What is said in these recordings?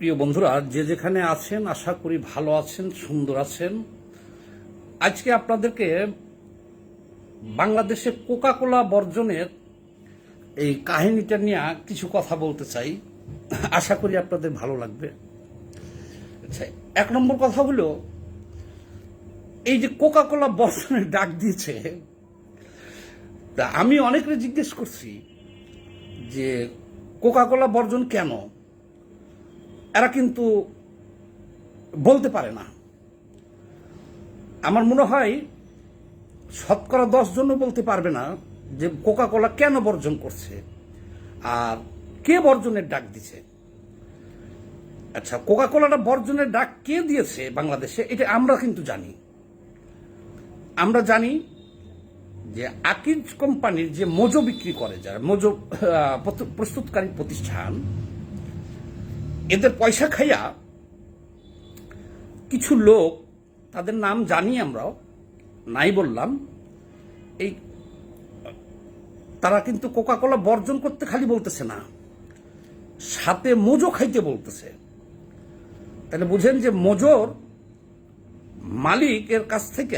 প্রিয় বন্ধুরা, যে যেখানে আছেন, আশা করি ভালো আছেন, সুন্দর আছেন। আজকে আপনাদেরকে বাংলাদেশে কোকা কোলা বর্জনের এই কাহিনীটা নিয়ে কিছু কথা বলতে চাই। আশা করি আপনাদের ভালো লাগবে। আচ্ছা এক নম্বর কথা হলো, এই যে কোকা কোলা বর্জনের ডাক দিয়েছে, তা আমি অনেকে জিজ্ঞেস করছি যে কোকা কোলা বর্জন কেন? কিন্তু বলতে পারে না। আমার মনে হয় শতকরা দশ জনও বলতে পারবে না যে কোকা কোলা কেন বর্জন করছে আর কে বর্জনের ডাক দিছে। আচ্ছা কোকা কোলাটা বর্জনের ডাক কে দিয়েছে বাংলাদেশে, এটা আমরা কিন্তু জানি। আমরা জানি যে আকিজ কোম্পানির যে মোজো বিক্রি করে, যারা মোজো প্রস্তুতকারী প্রতিষ্ঠান এদের পয়সা খাইয়া কিছু লোক, তাদের নাম জানি আমরাও নাই বললাম, এই, তারা কিন্তু কোকা কোলা বর্জন করতে খালি বলতেছে না, সাথে মোজো খাইতে বলতেছে। তাহলে বুঝেন যে মোজোর মালিকের কাছ থেকে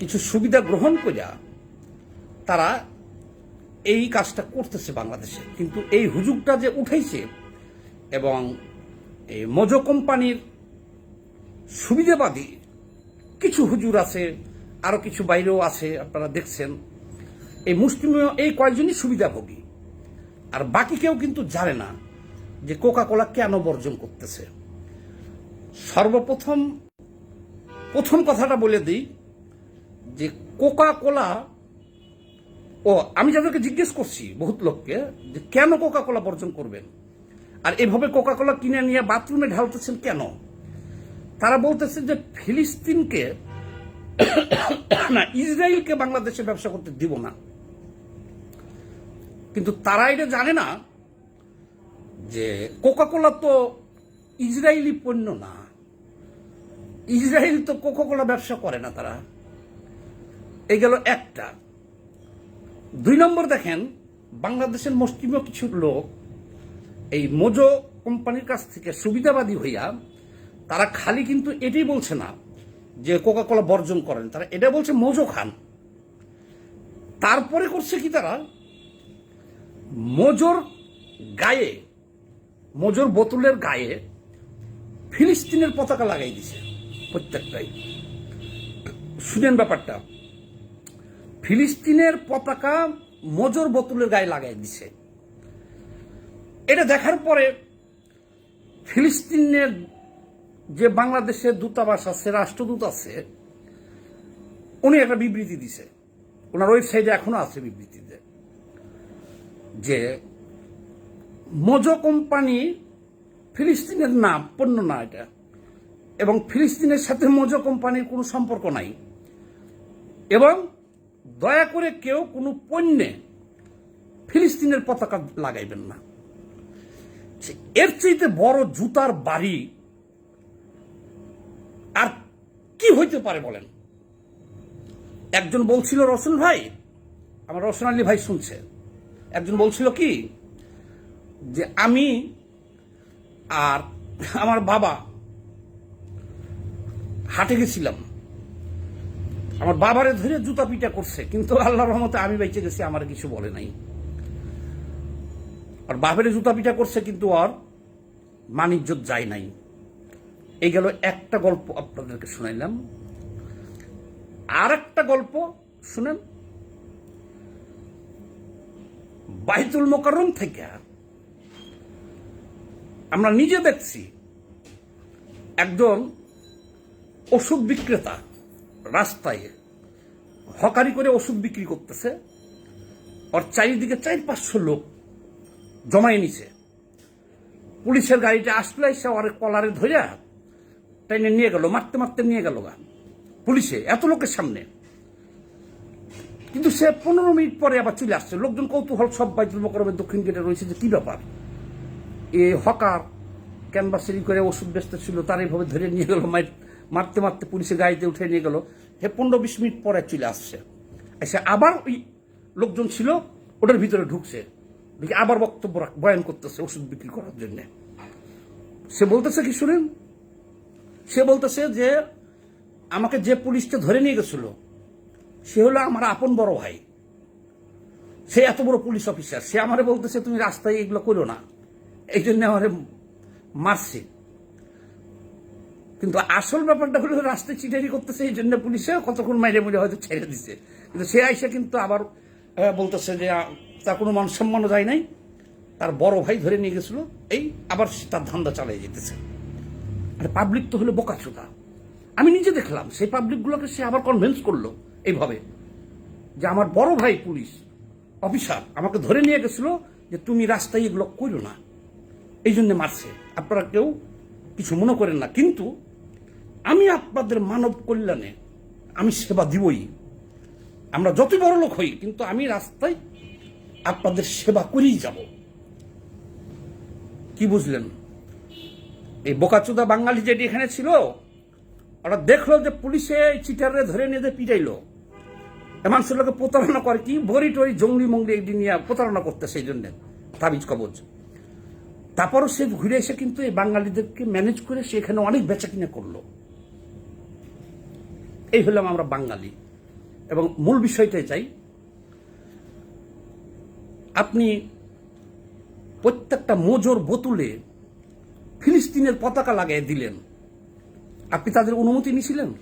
কিছু সুবিধা গ্রহণ করিয়া তারা এই কাজটা করতেছে বাংলাদেশে। কিন্তু এই হুজুগটা যে উঠেছে এবং এই মোজো কোম্পানির সুবিধাবাদী কিছু হুজুর আছে, আরও কিছু বাইরেও আছে, আপনারা দেখছেন। এই মুসলিমীয় এই কয়েকজনই সুবিধাভোগী। আর বাকি কেউ কিন্তু জানে না যে কোকা কোলা কেন বর্জন করতেছে। সর্বপ্রথম, প্রথম কথাটা বলে দিই যে কোকা কোলা ও, আমি যাদেরকে জিজ্ঞেস করছি, বহুত লোককে, যে কেন কোকা কোলা বর্জন করবেন? আর এভাবে কোকা কোলা কিনে নিয়ে বাথরুমে ঢালতেছেন কেন? তারা বলতেছে যে ফিলিস্তিনকে না, ইসরায়েলকে বাংলাদেশে ব্যবসা করতে দিব না। কিন্তু তারা এটা জানে না যে কোকা কোলা তো ইসরায়েলি পণ্য না। ইসরায়েল তো কোকা কোলা ব্যবসা করে না তারা। এই গেল একটা। দুই নম্বর দেখেন, বাংলাদেশের মুসলিমীয় কিছু লোক এই মোজো কোম্পানির কাছ থেকে সুবিধাবাদী হইয়া তারা খালি কিন্তু এটাই বলছে না যে কোকা কোলা বর্জন করেন। তারা এটা বলছে মোজো খান। তারপরে করছে কি তারা? মোজোর গায়ে, মোজোর বোতলের গায়ে ফিলিস্তিনের পতাকা লাগাই দিছে প্রত্যেকটাই। শুনেন ব্যাপারটা। ফিলিস্তিনের পতাকা মোজোর বোতলের গায়ে লাগাই দিছে। এটা দেখার পরে ফিলিস্তিনের যে বাংলাদেশের দূতাবাস আছে, রাষ্ট্রদূত আছে, উনি একটা বিবৃতি দিছে। ওনার ওয়েবসাইটে এখনও আছে বিবৃতিতে যে মোজো কোম্পানি ফিলিস্তিনের না পণ্য না এটা, এবং ফিলিস্তিনের সাথে মোজো কোম্পানির কোনো সম্পর্ক নাই, এবং দয়া করে কেউ কোনো পণ্যে ফিলিস্তিনের পতাকা লাগাইবেন না। এর চাইতে বড় জুতার বাড়ি আর কি হইতে পারে বলেন? একজন বলছিল, রসুল ভাই, আমার রসুন আলী ভাই শুনছে। একজন বলছিল, কি? যে আমি আর আমার বাবা হাটে গেছিলাম। আমার বাবারে ধরে জুতা পিটা করছে, কিন্তু আল্লাহ রহমতে আমি বেঁচে গেছি, আমার কিছু বলে নাই। আর বাপের জুতা পিঠা করছে কিন্তু আর মানিজ্যত যায় নাই। এই গেল একটা গল্প আপনাদেরকে শুনাইলাম। আর একটা গল্প শুনেন। বাইতুল মোকাররম থেকে আমরা নিজে দেখছি একজন ওষুধ বিক্রেতা রাস্তায় হকারি করে ওষুধ বিক্রি করতেছে। আর চারিদিকে চার পাঁচশো লোক। জমাই নিছে। পুলিশের গাড়িটা আসলে সে ওর কলারে ধরিয়া টাইনে নিয়ে গেল, মারতে মারতে নিয়ে গেল গা। পুলিশে, এত লোকের সামনে। কিন্তু সে পনেরো মিনিট পরে আবার চলে আসছে। লোকজন কৌতূহল সব বাইতুল মকরমের দক্ষিণ গেটে রয়েছে যে কি ব্যাপার? এ হকার ক্যানভাসেরি করে ওষুধ ব্যস্ত ছিল, তার এইভাবে ধরে নিয়ে গেল মারতে মারতে পুলিশের গাড়িতে উঠে নিয়ে গেল। হে পনেরো বিশ মিনিট পরে চলে আসছে। এসে আবার ওই লোকজন ছিল, ওটার ভিতরে ঢুকছে। ঢুকে আবার বক্তব্য বয়ান করতেছে, ওষুধ বিক্রি করার জন্য। সে বলতেছে কি, শুনেন? সে বলতেছে যে, আমাকে যে পুলিশটা ধরে নিয়ে গেছিল, সে হলো আমার আপন বড় ভাই। সে এত বড় পুলিশ অফিসার। সে আমারে বলতেছে, তুমি রাস্তায় এগুলো করো না। এই জন্য আমারে মারছে। কিন্তু আসল ব্যাপারটা হলো, রাস্তায় চিটারি করতেছে, এই জন্য পুলিশে কতক্ষণ মাইরে মুড়ে হয়তো ছেড়ে দিছে। কিন্তু সে আইসে কিন্তু আবার বলতেছে যে তার কোনো মান সম্মানও যায় নাই। তার বড় ভাই ধরে নিয়ে গেছিল। এই আবার তার ধান্দা চালিয়ে যেতেছে। আর পাবলিক তো হলো বোকাচোদা। আমি নিজে দেখলাম, সেই পাবলিকগুলোকে সে আবার কনভিন্স করল এইভাবে যে, আমার বড় ভাই পুলিশ, অফিসার আমাকে ধরে নিয়ে গেছিল যে, তুমি রাস্তায় এগুলো করো না। এই জন্য মারছে। আপনারা কেউ কিছু মনে করেন না। কিন্তু আমি আপনাদের মানব কল্যাণে আমি সেবা দিবই। আমরা যত বড় লোক হই, কিন্তু আমি রাস্তায় আপনাদের সেবা করেই যাব। কি বুঝলেন? এই বোকাচোদা বাঙালি যেটি এখানে ছিল, ওরা দেখল যে পুলিশে চিটারে ধরে নিয়ে পিটাইলো। এমন লোকে প্রতারণা করে কি? ভরি টরি জঙ্গলি মঙ্গলি একদিন নিয়ে প্রতারণা করতে সেই জন্য, তাবিজ কবজ তারপরও সে ঘুরে এসে কিন্তু এই বাঙালিদেরকে ম্যানেজ করে সে এখানে অনেক বেচা কিনা করল। এই হলাম আমরা বাঙালি। এবং মূল বিষয়টাই চাই, আপনি প্রত্যেকটা মোজোর বোতলে ফিলিস্তিনের পতাকা লাগিয়ে দিলেন। আপনি তাদের অনুমতি নিয়েছিলেন?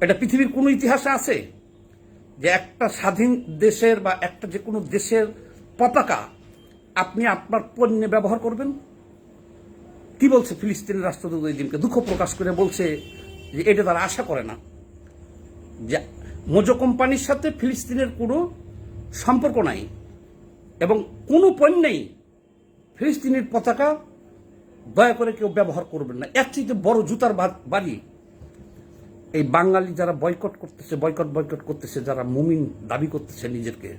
এটা পৃথিবীর কোনো ইতিহাসে আছে যে একটা স্বাধীন দেশের বা একটা যে কোনো দেশের পতাকা আপনি আপনার পণ্যে ব্যবহার করবেন? কি বলছে ফিলিস্তিনের রাষ্ট্রদূত ওই দিনকে? দুঃখ প্রকাশ করে বলছে যে এটা তারা আশা করে না। মোজো কোম্পানির সাথে ফিলিস্তিনের কোনো সম্পর্ক নাই এবং কোনো পণ্যেই ফিলিস্তিনের পতাকা দয়া করে কেউ ব্যবহার করবেন না। এর চাইতে বড় জুতার বাড়ি এই বাঙালি যারা বয়কট করতেছে, বয়কট বয়কট করতেছে, যারা মুমিন দাবি করতেছে নিজেকে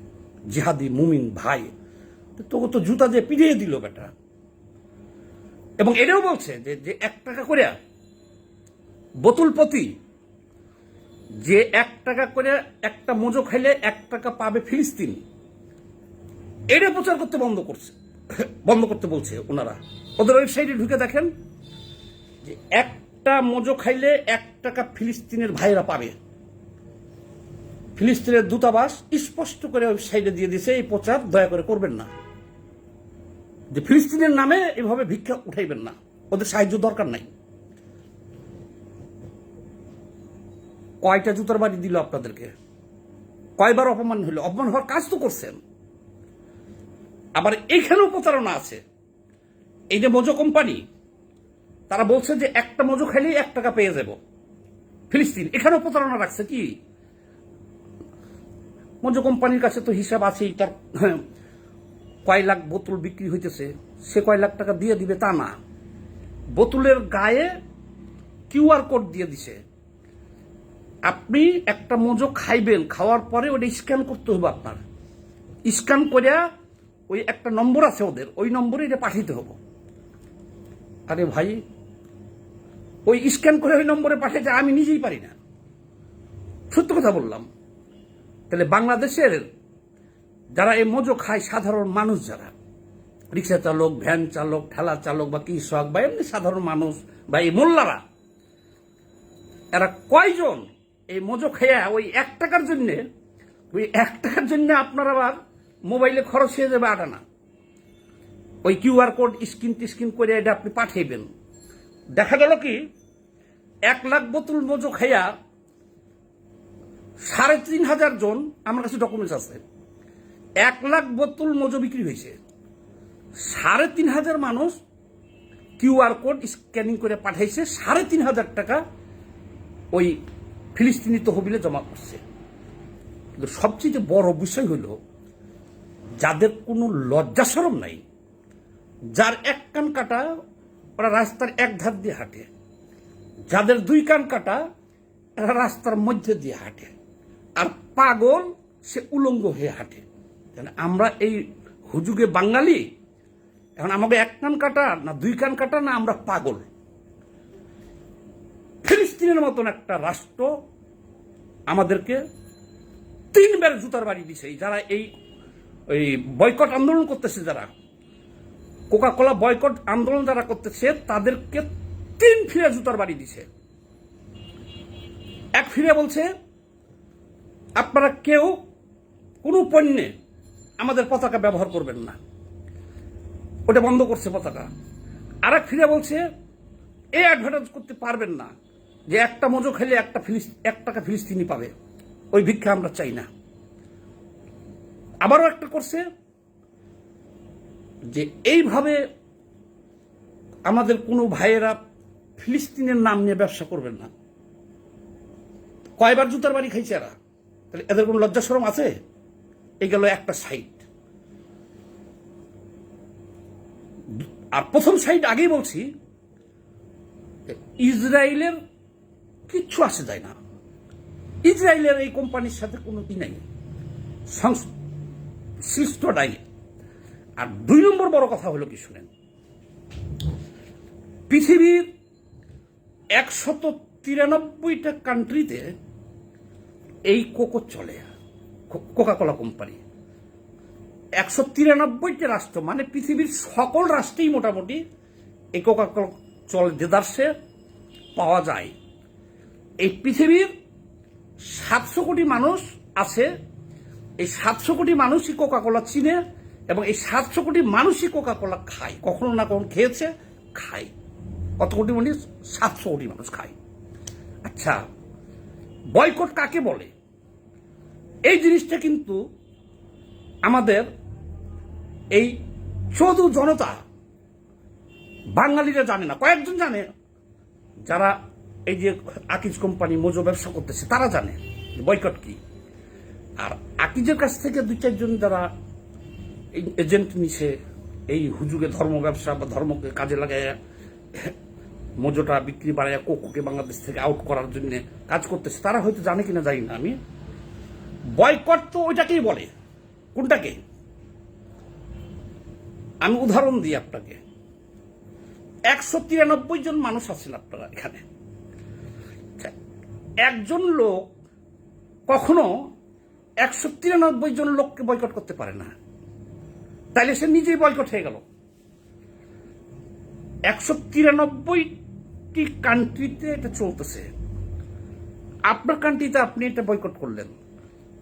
জিহাদি মুমিন ভাই তোকে তো জুতা দিয়ে পিড়িয়ে দিল বেটা। এবং এটাও বলছে যে যে এক টাকা করে বোতল প্রতি যে এক টাকা করে একটা মোজো খাইলে এক টাকা পাবে ফিলিস্তিন। এটা প্রচার করতে বন্ধ করছে। বন্ধ করতে বলছে ওনারা। ওদের ওয়েবসাইটে ঢুকে দেখেন যে একটা মোজো খাইলে এক টাকা ফিলিস্তিনের ভাইরা পাবে। ফিলিস্তিনের দূতাবাস স্পষ্ট করে ওয়েবসাইটে দিয়ে দিছে এই প্রচার দয়া করে করবেন না। যে ফিলিস্তিনের নামে এভাবে ভিক্ষা উঠাইবেন না। ওদের সাহায্য দরকার নাই। কয়টা জুতার বাড়ি দিল আপনাদেরকে? কয়বার অপমান হইল? অপমান হওয়ার কাজ তো করছেন। আবার এইখানেও প্রতারণা আছে। এই যে মোজো কোম্পানি, তারা বলছে যে একটা মজু খাইলেই এক টাকা পেয়ে যাব। ফিলিস্তিন, এখানেও প্রতারণা রাখছে কি? মজু কোম্পানির কাছে তো হিসাব আছেই, তার কয় লাখ বোতল বিক্রি হইতেছে, সে কয় লাখ টাকা দিয়ে দিবে তা না। বোতলের গায়ে কিউআর কোড দিয়ে দিছে। আপনি একটা মজো খাইবেন, খাওয়ার পরে ওটা স্ক্যান করতে হবে আপনার। স্ক্যান করে ওই একটা নম্বর আছে ওদের, ওই নম্বরে এটা পাঠাইতে হবে। আরে ভাই, ওই স্ক্যান করে ওই নম্বরে পাঠাইতে আমি নিজেই পারি না। সত্য কথা বললাম। তাহলে বাংলাদেশের যারা এই মজো খায় সাধারণ মানুষ যারা, রিক্সা চালক, ভ্যান চালক, ঠেলা চালক বা কৃষক বা এমনি সাধারণ মানুষ বা এই মোল্লারা, এরা কয়জন এই মজো খাইয়া ওই এক টাকার জন্যে, ওই এক টাকার জন্য আপনার আবার মোবাইলে খরচ হয়ে যাবে আটানা ওই কিউআর কোড স্ক্রিন টিস্ক্রিন করে এটা আপনি পাঠাইবেন দেখা গেল কি, এক লাখ বোতল মজো খাইয়া সাড়ে তিন হাজার জন আমার কাছে ডকুমেন্টস আছে। এক লাখ বোতল মজো বিক্রি হয়েছে। সাড়ে তিন হাজার মানুষ কিউআর কোড স্ক্যানিং করে পাঠাইছে, সাড়ে তিন হাজার টাকা ওই ফিলিস্তিনি তহবিলে জমা করছে। কিন্তু সবচেয়ে বড় বিষয় হলো, যাদের কোনো লজ্জা সরম নাই, যার এক কান কাটা ওরা রাস্তার এক ধার দিয়ে হাঁটে, যাদের দুই কান কাটা এরা রাস্তার মধ্যে দিয়ে হাঁটে, আর পাগল সে উলঙ্গ হয়ে হাঁটে। আমরা এই হুজুগে বাঙালি, এখন আমাকে এক কান কাটা না দুই কান কাটা না আমরা পাগল? ফিলিস্তিনের মতন একটা রাষ্ট্র আমাদেরকে তিনবার জুতার বাড়ি দিছে। যারা এই ওই বয়কট আন্দোলন করতেছে যারা কোকা কোলা বয়কট আন্দোলন যারা করতেছে, তাদেরকে তিন ফিরে জুতার বাড়ি দিছে। এক ফিরে বলছে, আপনারা কেউ কোনো পণ্যে আমাদের পতাকা ব্যবহার করবেন না। ওটা বন্ধ করছে পতাকা। আর এক ফিরে বলছে, এই অ্যাডভার্টাইজ করতে পারবেন না। যে একটা মজো খেলে একটা এক টাকা ফিলিস্তিনি পাবে, ওই ভিক্ষা আমরা চাই না। আবারও একটা করছে যে এইভাবে আমাদের কোনো ভাইয়েরা ফিলিস্তিনের নাম নিয়ে ব্যবসা করবেন না। কয়বার জুতার বাড়ি খাইছে এরা? তাহলে এদের কোনো লজ্জা সরম আছে? এই গেল একটা সাইড আর প্রথম সাইড আগেই বলছি ইসরায়েলের কিচ্ছু আসে যায় না। ইসরায়েলের এই কোম্পানির সাথে কোনো ই নাই। সংশ্লিষ্ট নাই। আর দুই নম্বর বড় কথা হলো কি শুনেন? পৃথিবীর একশত তিরানব্বইটা কান্ট্রিতে এই কোকো চলে। Coca Cola company. একশো তিরানব্বইটা রাষ্ট্র মানে পৃথিবীর সকল রাষ্ট্রেই মোটামুটি এই কোকা কোলা চলে দেদার্সে পাওয়া যায়। এই পৃথিবীর সাতশো কোটি মানুষ আছে। এই সাতশো কোটি মানুষই কোকা কোলা চিনে এবং এই সাতশো কোটি মানুষই কোকা কোলা খায়। কখনো না কখনো খেয়েছে, খায়। কত কোটি মানুষ? সাতশো কোটি মানুষ খায়। আচ্ছা বয়কট কাকে বলে? এই জিনিসটা কিন্তু আমাদের এই চৌধু জনতা বাঙালিরা জানে না। কয়েকজন জানে, যারা এই যে আকিজ কোম্পানি মোজো ব্যবসা করতেছে, তারা জানে বয়কট কি। আর আকিজের কাছ থেকে দুই চারজন যারা এই এজেন্ট নিছে, এই হুজুগে ধর্ম ব্যবসা বা ধর্মকে কাজে লাগায় মোজোটা বিক্রি বাড়ায়, কোকোকে বাংলাদেশ থেকে আউট করার জন্য কাজ করতেছে, তারা হয়তো জানে কিনা জানি না আমি। বয়কট তো ওইটাকেই বলে। কোনটাকে? আমি উদাহরণ দিই আপনাকে। একশো তিরানব্বই জন মানুষ আছেন আপনারা এখানে। একজন লোক কখনো একশো তিরানব্বই জন লোককে বয়কট করতে পারে না। তাইলে সে নিজেই বয়কট হয়ে গেল। একশো তিরানব্বইটি কান্ট্রিতে এটা চলতেছে। আপনার কান্ট্রিতে আপনি এটা বয়কট করলেন।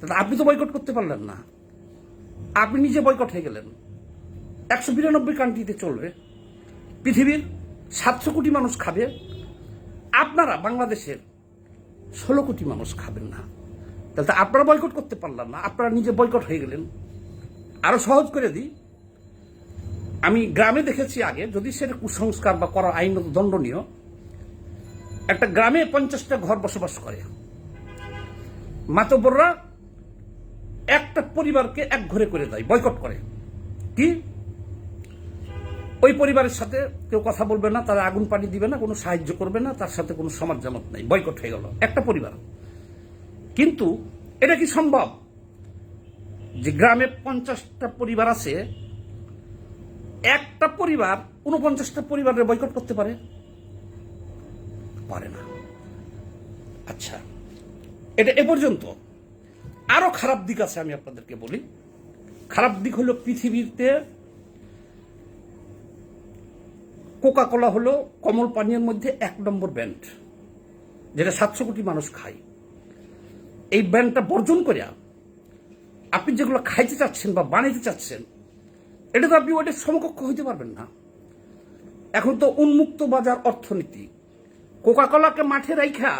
তাহলে আপনি তো বয়কট করতে পারলেন না। আপনি নিজে বয়কট হয়ে গেলেন। একশো বিরানব্বই কান্ট্রিতে চলবে। পৃথিবীর সাতশো কোটি মানুষ খাবে। আপনারা বাংলাদেশের ষোলো কোটি মানুষ খাবেন না। তাহলে আপনারা বয়কট করতে পারলাম না। আপনারা নিজে বয়কট হয়ে গেলেন। আরও সহজ করে দিই। আমি গ্রামে দেখেছি আগে, যদি সেটা কুসংস্কার বা করা আইনত দণ্ডনীয়, একটা গ্রামে পঞ্চাশটা ঘর বসবাস করে। মাতব্বররা একটা পরিবারকে এক ঘরে করে দেয় বয়কট করে। কি? ওই পরিবারের সাথে কেউ কথা বলবে না, তারা আগুন পানি দিবে না, কোনো সাহায্য করবে না, তার সাথে কোনো সমাজ জামত নাই, বয়কট হয়ে গেল, একটা পরিবার। কিন্তু এটা কি সম্ভব? যে গ্রামে পঞ্চাশটা পরিবার আছে, একটা পরিবার উনপঞ্চাশটা পরিবারের বয়কট করতে পারে? পারে না। আচ্ছা এটা এ পর্যন্ত। আরও খারাপ দিক আছে আমি আপনাদেরকে বলি। খারাপ দিক হলো পৃথিবীতে কোকা কোলা হলো কমল পানীয়ের মধ্যে এক নম্বর ব্যান্ড, যেটা সাতশো কোটি মানুষ খায়। এই ব্যান্ডটা বর্জন করে আপনি যেগুলো খাইতে চাচ্ছেন বা বানাইতে চাচ্ছেন, এটা তো আপনি ওইটার সমকক্ষ হইতে পারবেন না। এখন তো উন্মুক্ত বাজার অর্থনীতি। কোকা কোলাকে মাঠে রাইখা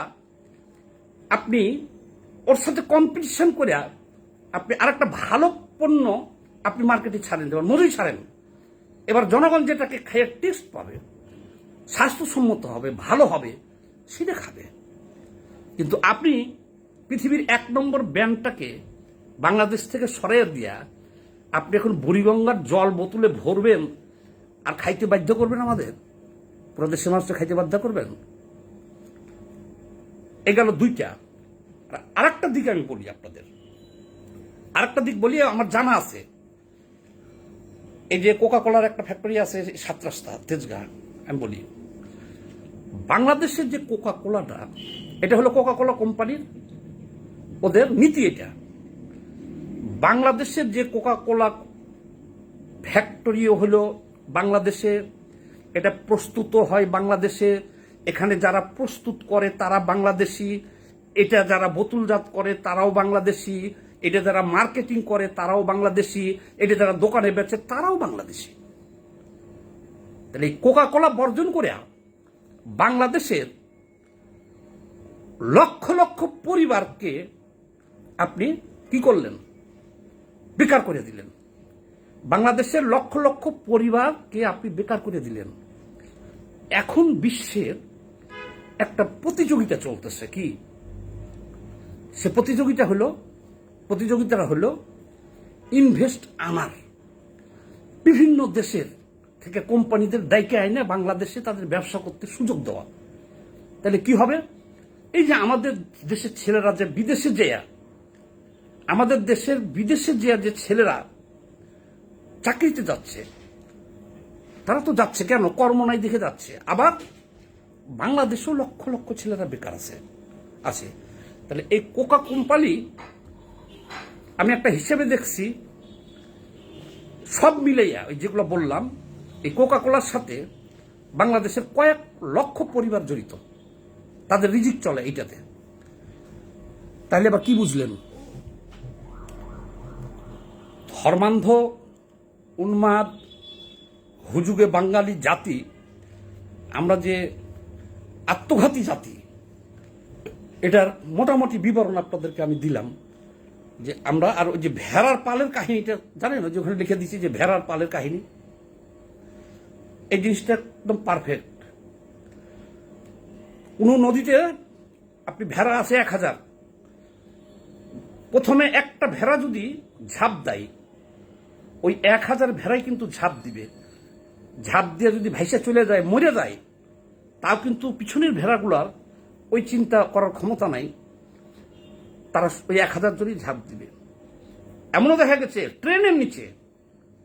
আপনি ওর সাথে কম্পিটিশন করে আপনি আরেকটা ভালো পণ্য আপনি মার্কেটে ছাড়েন, যেমন মজুরি ছাড়েন। এবার জনগণ যেটাকে খাইয়ে টেস্ট পাবে, স্বাস্থ্যসম্মত হবে, ভালো হবে, সেটা খাবে। কিন্তু আপনি পৃথিবীর এক নম্বর ব্যান্ডটাকে বাংলাদেশ থেকে সরাইয়া দিয়া আপনি এখন বুড়িগঙ্গার জল বোতলে ভরবেন আর খাইতে বাধ্য করবেন আমাদের? পুরো দেশের মানুষকে খাইতে বাধ্য করবেন? এ গেল দুইটা। আর একটা দিক আমি বলি আপনাদের। আরেকটা দিক বলি, আমার জানা আছে। এই যে কোকা কোলার একটা ফ্যাক্টরি আছে সাত রাস্তা, তেজগাঁ, আমি বলি। বাংলাদেশের যে কোকা কোলাটা এটা হলো কোকা কোলা কোম্পানির ওদের নীতি এটা। বাংলাদেশের যে কোকা কোলা ফ্যাক্টরিও হলো বাংলাদেশে, এটা প্রস্তুত হয় বাংলাদেশে। এখানে যারা প্রস্তুত করে, তারা বাংলাদেশি। এটা যারা বোতলজাত করে, তারাও বাংলাদেশি। এটা যারা মার্কেটিং করে, তারাও বাংলাদেশি। এটা যারা দোকানে বেচে, তারাও বাংলাদেশি। তাহলে এই কোকা কোলা বর্জন করে বাংলাদেশের লক্ষ লক্ষ পরিবারকে আপনি কি করলেন? বেকার করে দিলেন। বাংলাদেশের লক্ষ লক্ষ পরিবারকে আপনি বেকার করে দিলেন। এখন বিশ্বের একটা প্রতিযোগিতা চলতেছে কি? সে প্রতিযোগিতা হলো প্রতিযোগিতাটা হলো ইনভেস্ট আনার বিভিন্ন দেশের থেকে কোম্পানিদের দায়িত্বে আইনে বাংলাদেশে তাদের ব্যবসা করতে সুযোগ দেওয়া। তাহলে কি হবে? এই যে আমাদের দেশের ছেলেরা যে বিদেশে যেয়া, আমাদের দেশের বিদেশে যে যে ছেলেরা চাকরিতে যাচ্ছে, তারা তো যাচ্ছে কেন? কর্ম নাই দেখে যাচ্ছে। আবার বাংলাদেশেও লক্ষ লক্ষ ছেলেরা বেকার আছে আছে। তাহলে এই কোকা কোম্পানি আমি একটা হিসেবে দেখছি, সব মিলাইয়া ওই যেগুলো বললাম, এই কোকা কোলার সাথে বাংলাদেশের কয়েক লক্ষ পরিবার জড়িত। তাদের রিজিক চলে এইটাতে। তাহলে এবার কি বুঝলেন? ধর্মান্ধ, উন্মাদ, হুজুগে বাঙালি জাতি, আমরা যে আত্মঘাতী জাতি, এটার মোটামুটি বিবরণ আপনাদেরকে আমি দিলাম। যে আমরা আর ওই যে ভেড়ার পালের কাহিনীটা, জানেন ওই যে ওখানে লিখে দিচ্ছি যে ভেড়ার পালের কাহিনী? এই জিনিসটা একদম পারফেক্ট কোনো নদীতে আপনি ভেড়া আছে এক হাজার। প্রথমে একটা ভেড়া যদি ঝাঁপ দেয়, ওই এক হাজার ভেড়াই কিন্তু ঝাঁপ দিবে। ঝাঁপ দিয়ে যদি ভাইসা চলে যায়, মরে যায়, তাও কিন্তু পিছনের ভেড়াগুলার ওই চিন্তা করার ক্ষমতা নাই। তারা ওই এক হাজার জনই ঝাঁপ দিবে। এমনও দেখা গেছে, ট্রেনের নিচে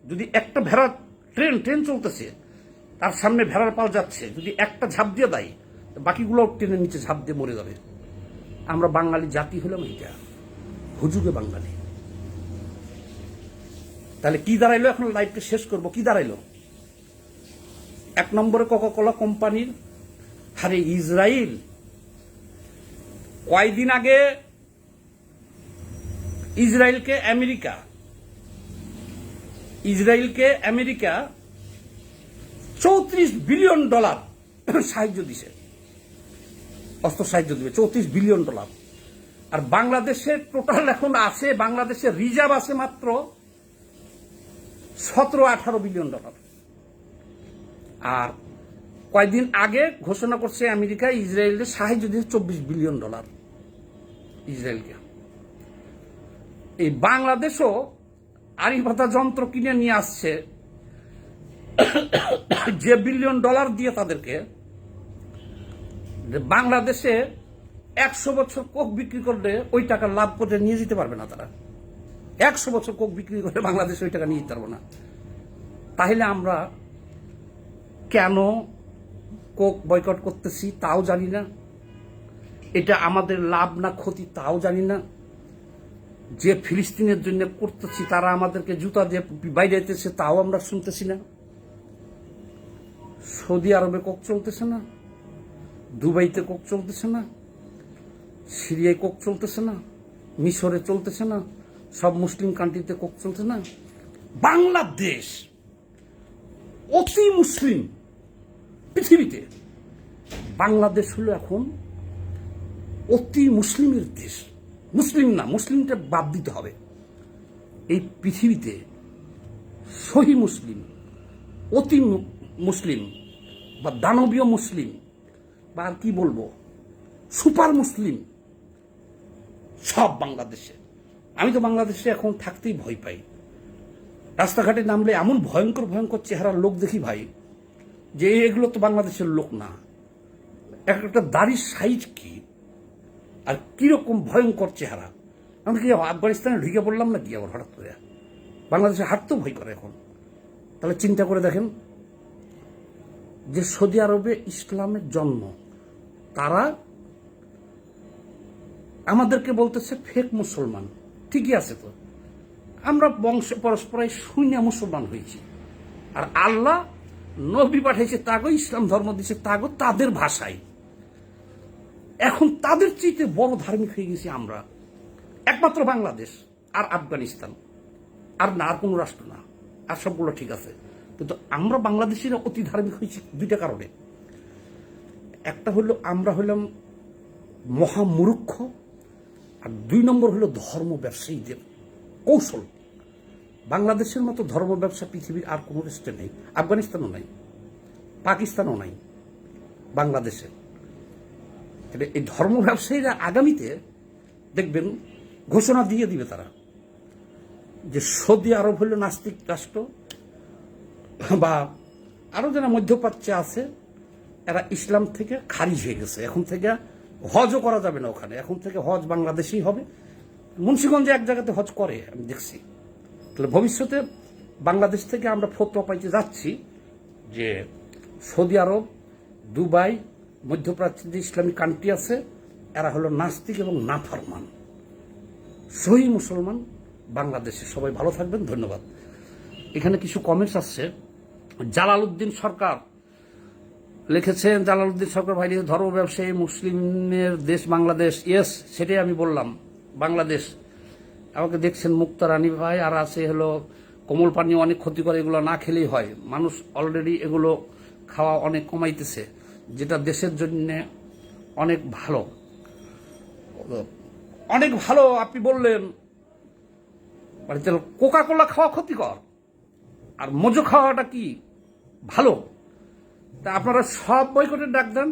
যদি একটা ভেড়া ট্রেন ট্রেন চলতেছে, তার সামনে ভেড়ার পাল যাচ্ছে, যদি একটা ঝাঁপ দিয়ে দেয় বাকিগুলো ট্রেনের নিচে ঝাঁপ দিয়ে মরে যাবে। আমরা বাঙালি জাতি হলাম এইটা, হুজুগে বাঙালি। তাহলে কি দাঁড়াইলো এখন লাইফটা শেষ করব? কি দাঁড়াইলো? এক নম্বরে কোকাকোলা কোম্পানির, আরে ইসরায়েল কয়দিন আগে ইসরায়েলকে আমেরিকা ইসরায়েলকে আমেরিকা চৌত্রিশ বিলিয়ন ডলার সাহায্য দিছে। অস্ত্র সাহায্য দিবে, চৌত্রিশ বিলিয়ন ডলার। আর বাংলাদেশের টোটাল এখন আছে বাংলাদেশের রিজার্ভ আছে মাত্র সতেরো আঠারো বিলিয়ন ডলার। আর কয়েকদিন আগে ঘোষণা করছে আমেরিকা ইসরায়েলের সাহায্য দিয়েছে চব্বিশ বিলিয়ন ডলার। ইসরায়েলকে। এই বাংলাদেশও আরিভাতা যন্ত্র কিনে নিয়ে আসছে। যে বিলিয়ন ডলার দিয়ে তাদেরকে বাংলাদেশে একশো বছর কোক বিক্রি করলে ওই টাকা লাভ করে নিয়ে যেতে পারবে না তারা। একশো বছর কোক বিক্রি করে বাংলাদেশে ওই টাকা নিয়ে যেতে পারব না। তাহলে আমরা কেন কোক বয়কট করতেছি তাও জানি না। এটা আমাদের লাভ না ক্ষতি তাও জানি না। যে ফিলিস্তিনের জন্য করতেছি, তারা আমাদেরকে জুতা দিয়ে বাইরে যেতেছে তাও আমরা শুনতেছি না। সৌদি আরবে কোক চলতেছে না, দুবাইতে কোক চলতেছে না, সিরিয়ায় কোক চলতেছে না, মিশরে চলতেছে না, সব মুসলিম কান্ট্রিতে কোক চলছে না। বাংলাদেশ অতি মুসলিম পৃথিবীতে। বাংলাদেশ হলো এখন অতি মুসলিমের দেশ। মুসলিম না, মুসলিমটা বাদ দিতে হবে। এই পৃথিবীতে সহি মুসলিম, অতি মুসলিম বা দানবীয় মুসলিম বা আর কি বলব, সুপার মুসলিম সব বাংলাদেশে। আমি তো বাংলাদেশে এখন থাকতেই ভয় পাই। রাস্তাঘাটে নামলে এমন ভয়ঙ্কর ভয়ঙ্কর চেহারার লোক দেখি ভাই, যে এগুলো তো বাংলাদেশের লোক না। এক একটা দাড়ির সাইজ কি? আর কীরকম ভয়ঙ্কর চেহারা। আমি কি আফগানিস্তানে ঢুকে পড়লাম না কি আবার হঠাৎ করে? বাংলাদেশে হাঁটতেও ভয় করে এখন। তাহলে চিন্তা করে দেখেন যে সৌদি আরবে ইসলামের জন্ম, তারা আমাদেরকে বলতেছে ফেক মুসলমান। ঠিকই আছে তো। আমরা বংশ পরস্পরায় শূন্য মুসলমান হয়েছি। আর আল্লাহ নবী পাঠাইছে, তাগো ইসলাম ধর্ম দিছে, তাগো তাদের ভাষায়। এখন তাদের চাইতে বড় ধার্মিক হয়ে গেছি আমরা। একমাত্র বাংলাদেশ আর আফগানিস্তান। আর না, আর কোনো রাষ্ট্র না। আর সবগুলো ঠিক আছে। কিন্তু আমরা বাংলাদেশিরা অতি ধার্মিক হয়েছি দুইটা কারণে। একটা হলো আমরা হইলাম মহামূর্খ, আর দুই নম্বর হলো ধর্ম ব্যবসায়ীদের কৌশল। বাংলাদেশের মতো ধর্ম ব্যবসা পৃথিবীর আর কোনো দেশে নেই। আফগানিস্তানও নাই, পাকিস্তানও নাই, বাংলাদেশে। তাহলে এই ধর্ম ব্যবসায়ীরা আগামীতে দেখবেন ঘোষণা দিয়ে দিবে তারা যে সৌদি আরব হইল নাস্তিক রাষ্ট্র বা আরও যারা মধ্যপ্রাচ্যে আছে, এরা ইসলাম থেকে খারিজ হয়ে গেছে। এখন থেকে হজও করা যাবে না ওখানে। এখন থেকে হজ বাংলাদেশেই হবে। মুন্সীগঞ্জে এক জায়গাতে হজ করে, আমি দেখছি। তাহলে ভবিষ্যতে বাংলাদেশ থেকে আমরা ফতোয়া পাইতে যাচ্ছি যে সৌদি আরব, দুবাই মধ্যপ্রাচ্যে যে ইসলামিক কান্ট্রি আছে, এরা হলো নাস্তিক এবং নাফরমান। সহি মুসলমান বাংলাদেশে সবাই ভালো থাকবেন, ধন্যবাদ। এখানে কিছু কমেন্টস আসছে। জালালউদ্দিন সরকার লিখেছেন, জালালউদ্দিন সরকার, ভাই ধর্ম ব্যবসায়ী, মুসলিমের দেশ বাংলাদেশ। ইয়েস সেটাই আমি বললাম, বাংলাদেশ। আমাকে দেখছেন মুক্তা রানী ভাই, আর আছে হলো কোমল পানীয় অনেক ক্ষতি করে এগুলো না খেলেই হয়। মানুষ অলরেডি এগুলো খাওয়া অনেক কমাইতেছে। যেটা দেশের জন্য অনেক ভালো। অনেক ভালো, আপনি বললেন মানে কোকা কোলা খাওয়া ক্ষতিকর, আর মজো খাওয়াটা কি ভালো? তা আপনারা সব বয়কটের ডাক দেন,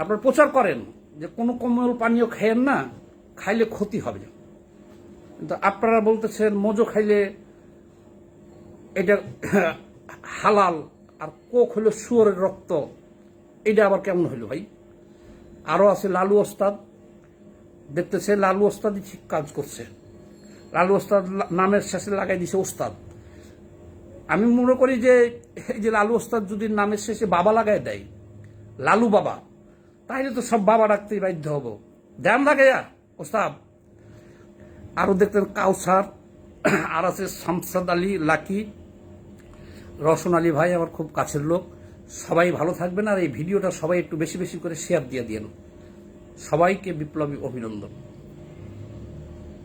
আপনারা প্রচার করেন যে কোনো কোমল পানীয় খাইয়েন না, খাইলে ক্ষতি হবে। কিন্তু আপনারা বলতেছেন, মজো খাইলে এটা হালাল, আর কোক হলো শুয়োরের রক্ত। এটা আবার কেমন হইল ভাই? আরও আছে লালু ওস্তাদ। দেখতেছে লালু ওস্তাদই ঠিক কাজ করছে। লালু ওস্তাদ নামের শেষে লাগাই দিছে ওস্তাদ। আমি মনে করি যে, এই যে লালু ওস্তাদ যদি নামের শেষে বাবা লাগাই দেয়, লালু বাবা, তাইলে তো সব বাবা ডাকতেই বাধ্য হব। ধ্যান থাকে ওস্তাদ। আরও দেখতেন কাউসার, আর আছে শামসাদ আলী লাকি। রসন আলী ভাই আমার খুব কাছের লোক। সবাই ভালো থাকবেন আর এই ভিডিওটা সবাই একটু বেশি বেশি করে শেয়ার দিয়ে দিন সবাইকে বিপ্লবী অভিনন্দন।